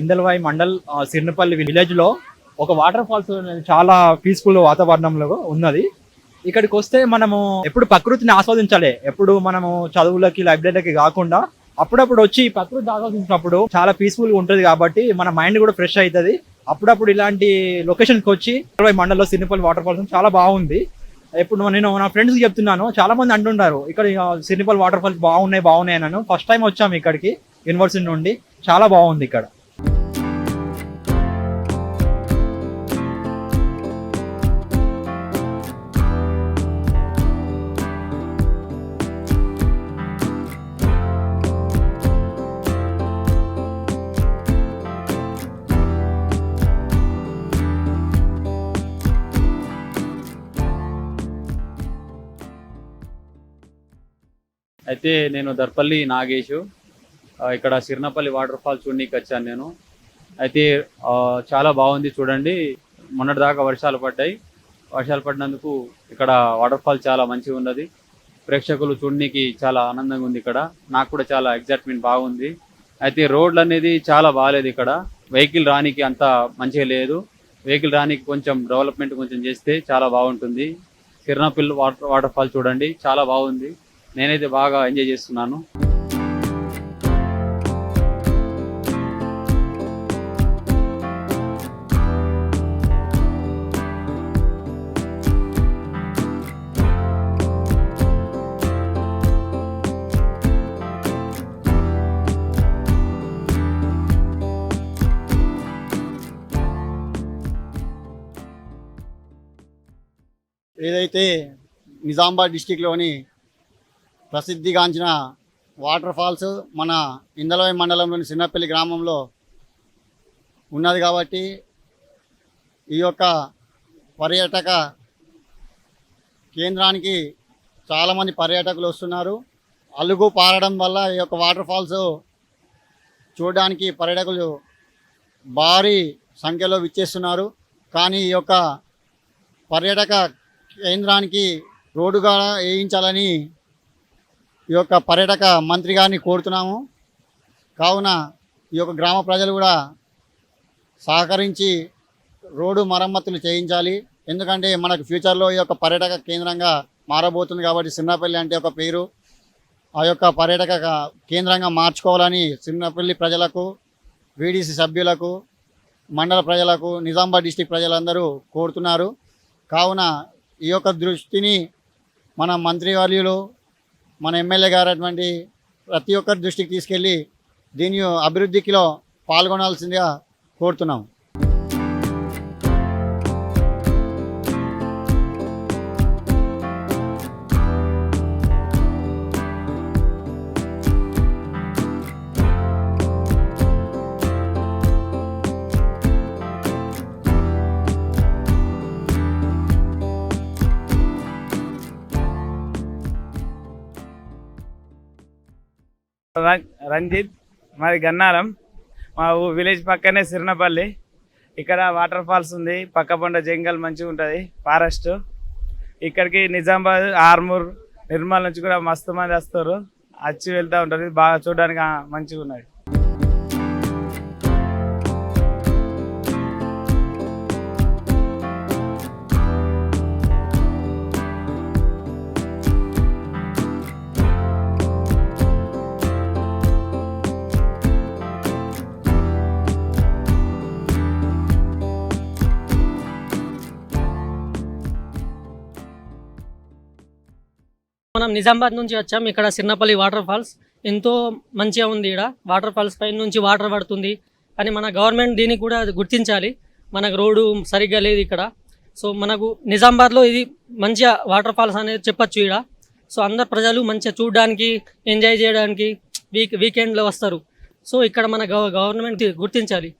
ఇందల్వాయి మండల్ సిర్నపల్లి విలేజ్లో ఒక water falls చాలా పీస్ఫుల్ వాతావరణంలో ఉన్నది. ఇక్కడికి వస్తే మనము ఎప్పుడు ప్రకృతిని ఆస్వాదించాలి. ఎప్పుడు మనము చదువులకి లైబ్రరీలకి కాకుండా అప్పుడప్పుడు వచ్చి ప్రకృతి ఆస్వాదించినప్పుడు చాలా పీస్ఫుల్గా ఉంటుంది కాబట్టి మన మైండ్ కూడా ఫ్రెష్ అవుతుంది అప్పుడప్పుడు ఇలాంటి లొకేషన్కి వచ్చి ఇరవై మండల్లో సిరిపల్లి వాటర్ ఫాల్స్ చాలా బాగుంది. ఇప్పుడు నేను నా ఫ్రెండ్స్ చెప్తున్నాను చాలా మంది అంటుంటారు ఇక్కడ సిరిపల్లి వాటర్ ఫాల్స్ బాగున్నాయి బాగున్నాయి అన్నాను ఫస్ట్ టైం వచ్చాము ఇక్కడికి యూనివర్సిటీ నుండి. చాలా బాగుంది ఇక్కడ. అయితే నేను దర్పల్లి నాగేషు ఇక్కడ సిర్నపల్లి వాటర్ ఫాల్ చూడడానికి వచ్చాను నేను. అయితే చాలా బాగుంది చూడండి. మొన్నటిదాకా వర్షాలు పడ్డాయి. వర్షాలు పడినందుకు ఇక్కడ వాటర్ ఫాల్ చాలా మంచిగా ఉన్నది. ప్రేక్షకులు చూడడానికి చాలా ఆనందంగా ఉంది ఇక్కడ. నాకు కూడా చాలా ఎగ్జైట్మెంట్ బాగుంది. అయితే రోడ్లు అనేది చాలా బాగాలేదు ఇక్కడ. వెహికల్ రానికి అంత మంచిగా లేదు. వెహికల్ రానికి కొంచెం డెవలప్మెంట్ కొంచెం చేస్తే చాలా బాగుంటుంది. సిర్నపల్లి వాటర్ వాటర్ ఫాల్ చూడండి. చాలా బాగుంది. నేనైతే బాగా ఎంజాయ్ చేస్తున్నాను. ఏదైతే నిజామాబాద్ డిస్టిక్లోని ప్రసిద్ధిగాంచిన వాటర్ ఫాల్స్ మన ఇందలవై మండలంలోని చిన్నపల్లి గ్రామంలో ఉన్నది కాబట్టి ఈ యొక్క పర్యాటక కేంద్రానికి చాలామంది పర్యాటకులు వస్తున్నారు. అలుగు పారడం వల్ల ఈ యొక్క వాటర్ ఫాల్స్ చూడడానికి పర్యాటకులు భారీ సంఖ్యలో విచ్చేస్తున్నారు. కానీ ఈ యొక్క పర్యాటక కేంద్రానికి రోడ్డుగా వేయించాలని ఈ యొక్క పర్యాటక మంత్రి గారిని కోరుతున్నాము. కావున ఈ యొక్క గ్రామ ప్రజలు కూడా సహకరించి రోడ్డు మరమ్మతులు చేయించాలి. ఎందుకంటే మనకు ఫ్యూచర్లో ఈ యొక్క పర్యాటక కేంద్రంగా మారబోతుంది కాబట్టి సిన్నపల్లి అంటే ఒక పేరు. ఆ యొక్క పర్యాటక కేంద్రంగా మార్చుకోవాలని చిన్నపల్లి ప్రజలకు వీడీసీ సభ్యులకు మండల ప్రజలకు నిజామాబాద్ డిస్టిక్ ప్రజలందరూ కోరుతున్నారు. కావున ఈ యొక్క దృష్టిని మన మంత్రివర్యులు మన ఎమ్మెల్యే గారు అటువంటి ప్రతి ఒక్కరి దృష్టికి తీసుకెళ్ళి దీని అభివృద్ధికిలో పాల్గొనాల్సిందిగా కోరుతున్నాం. రంజిత్ మాది గన్నారం మా ఊ- విలేజ్ పక్కనే సిరినపల్లి. ఇక్కడ వాటర్ ఫాల్స్ ఉంది పక్క పక్కపొండ జంగల్ మంచిగా ఉంటుంది ఫారెస్ట్. ఇక్కడికి నిజామాబాద్ ఆర్మూర్ నిర్మల్ నుంచి కూడా మస్తు మంది వస్తారు. వచ్చి వెళ్తూ ఉంటుంది బాగా చూడడానికి మంచిగా ఉన్నది. మనం నిజామాబాద్ నుంచి వచ్చాం. ఇక్కడ సిన్నపల్లి వాటర్ ఫాల్స్ ఎంతో మంచిగా ఉంది ఇక్కడ వాటర్ ఫాల్స్ పైన నుంచి వాటర్ పడుతుంది. కానీ మన గవర్నమెంట్ దీన్ని కూడా గుర్తించాలి. మనకు రోడ్డు సరిగ్గా లేదు ఇక్కడ. సో మనకు నిజామాబాద్లో ఇది మంచిగా వాటర్ ఫాల్స్ అనేది చెప్పొచ్చు ఇక్కడ సో అందరు ప్రజలు మంచిగా చూడడానికి ఎంజాయ్ చేయడానికి వీక్ వీకెండ్లో వస్తారు. సో ఇక్కడ మన గవర్నమెంట్ గుర్తించాలి.